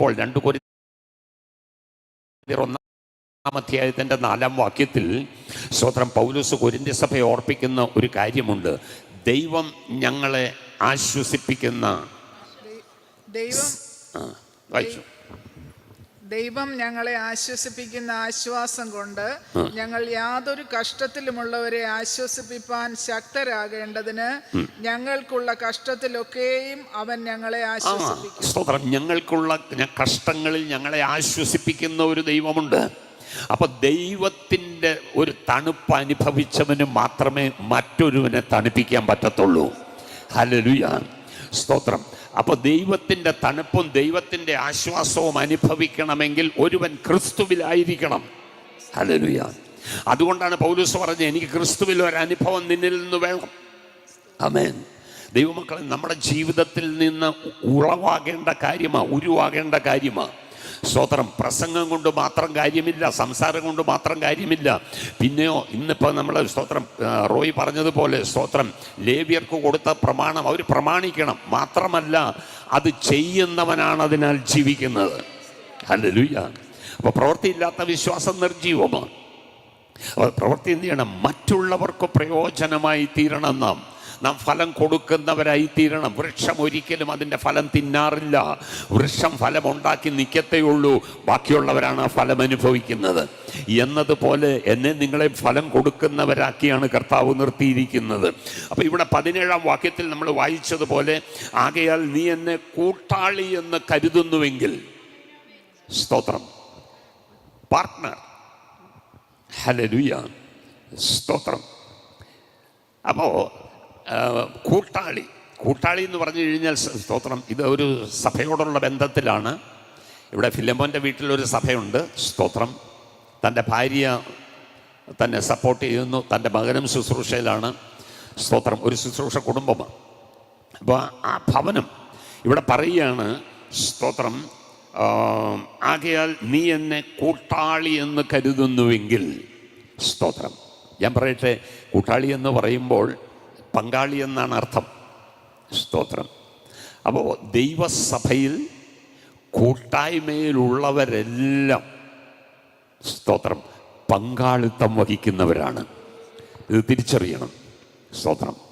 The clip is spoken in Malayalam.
പറയുമ്പോൾ രണ്ട് കൊരി ഒന്നാം അധ്യായത്തിന്റെ നാലാം വാക്യത്തിൽ സ്വതന്ത്രം പൗലൂസ് കൊരിന്ത്യ സഭയെ ഓർപ്പിക്കുന്ന ഒരു കാര്യമുണ്ട്. ദൈവം ഞങ്ങളെ ആശ്വസിപ്പിക്കുന്ന ദൈവം വായിച്ചു. ദൈവം ഞങ്ങളെ ആശ്വസിപ്പിക്കുന്ന ആശ്വാസം കൊണ്ട് ഞങ്ങൾ യാതൊരു കഷ്ടത്തിലുമുള്ളവരെ ആശ്വസിപ്പിക്കാൻ ശക്തരാകേണ്ടതിന് ഞങ്ങൾക്കുള്ള കഷ്ടത്തിലൊക്കെയും അവൻ ഞങ്ങളെ ആശ്വസിപ്പിക്കും. ഞങ്ങൾക്കുള്ള കഷ്ടങ്ങളിൽ ഞങ്ങളെ ആശ്വസിപ്പിക്കുന്ന ഒരു ദൈവമുണ്ട്. അപ്പൊ ദൈവത്തിന്റെ ഒരു തണുപ്പ് അനുഭവിച്ചവന് മാത്രമേ മറ്റൊരുവനെ തണുപ്പിക്കാൻ പറ്റത്തുള്ളൂ. ഹലലുയ സ്തോത്രം. അപ്പോൾ ദൈവത്തിന്റെ തണുപ്പും ദൈവത്തിന്റെ ആശ്വാസവും അനുഭവിക്കണമെങ്കിൽ ഒരുവൻ ക്രിസ്തുവിലായിരിക്കണം. ഹലലുയ അതുകൊണ്ടാണ് പൗലൂസ് പറഞ്ഞത് എനിക്ക് ക്രിസ്തുവിൽ ഒരു അനുഭവം നിന്നിൽ നിന്ന് വേണം. അമേൻ ദൈവമക്കളെ നമ്മുടെ ജീവിതത്തിൽ നിന്ന് ഉളവാകേണ്ട കാര്യമാണ് ഉരുവാകേണ്ട കാര്യമാണ് സ്തോത്രം. പ്രസംഗം കൊണ്ട് മാത്രം കാര്യമില്ല സംസാരം കൊണ്ട് മാത്രം കാര്യമില്ല. പിന്നെയോ ഇന്നിപ്പോൾ നമ്മൾ സ്തോത്രം റോയി പറഞ്ഞതുപോലെ സ്തോത്രം ലേവ്യർക്ക് കൊടുത്ത പ്രമാണം അവർ പ്രമാണിക്കണം. മാത്രമല്ല അത് ചെയ്യുന്നവനാണ് അതിനാൽ ജീവിക്കുന്നത്. ഹല്ലേലൂയ അപ്പോൾ പ്രവൃത്തിയില്ലാത്ത വിശ്വാസം നിർജീവമാണ് പ്രവൃത്തി എന്ത് ചെയ്യണം? മറ്റുള്ളവർക്ക് പ്രയോജനമായി തീരണം നാം. നാം ഫലം കൊടുക്കുന്നവരായി തീരണം വൃക്ഷം ഒരിക്കലും അതിന്റെ ഫലം തിന്നാറില്ല. വൃക്ഷം ഫലം ഉണ്ടാക്കി നിൽക്കത്തേ ഉള്ളൂ ബാക്കിയുള്ളവരാണ് ആ ഫലം അനുഭവിക്കുന്നത്. എന്നതുപോലെ എന്നെ നിങ്ങളെ ഫലം കൊടുക്കുന്നവരാക്കിയാണ് കർത്താവ് നിർത്തിയിരിക്കുന്നത്. അപ്പോൾ ഇവിടെ പതിനേഴാം വാക്യത്തിൽ നമ്മൾ വായിച്ചതുപോലെ ആകയാൽ നീ എന്നെ കൂട്ടാളി എന്ന് കരുതുന്നുവെങ്കിൽ സ്തോത്രം. പാർട്ട്ണർ. ഹലലുയ സ്തോത്രം. അപ്പോൾ കൂട്ടാളി. കൂട്ടാളി എന്ന് പറഞ്ഞു കഴിഞ്ഞാൽ സ്തോത്രം. ഇത് ഒരു സഭയോടുള്ള ബന്ധത്തിലാണ്. ഇവിടെ ഫിലമോന്റെ വീട്ടിലൊരു സഭയുണ്ട്. സ്തോത്രം. തന്റെ ഭാര്യ തന്നെ സപ്പോർട്ട് ചെയ്യുന്നു. തന്റെ മകനും ശുശ്രൂഷയിലാണ്. സ്തോത്രം. ഒരു ശുശ്രൂഷ കുടുംബം അപ്പോൾ ആ ഭവനം ഇവിടെ പറയുകയാണ് സ്തോത്രം ആകയാൽ നീ എന്നെ കൂട്ടാളി എന്ന് കരുതുന്നുവെങ്കിൽ സ്തോത്രം. ഞാൻ പറയട്ടെ കൂട്ടാളി എന്ന് പറയുമ്പോൾ പങ്കാളി എന്നാണ് അർത്ഥം. സ്തോത്രം. അപ്പോൾ ദൈവസഭയിൽ കൂട്ടായ്മയിലുള്ളവരെല്ലാം സ്തോത്രം പങ്കാളിത്തം വഹിക്കുന്നവരാണ്. ഇത് തിരിച്ചറിയണം. സ്തോത്രം.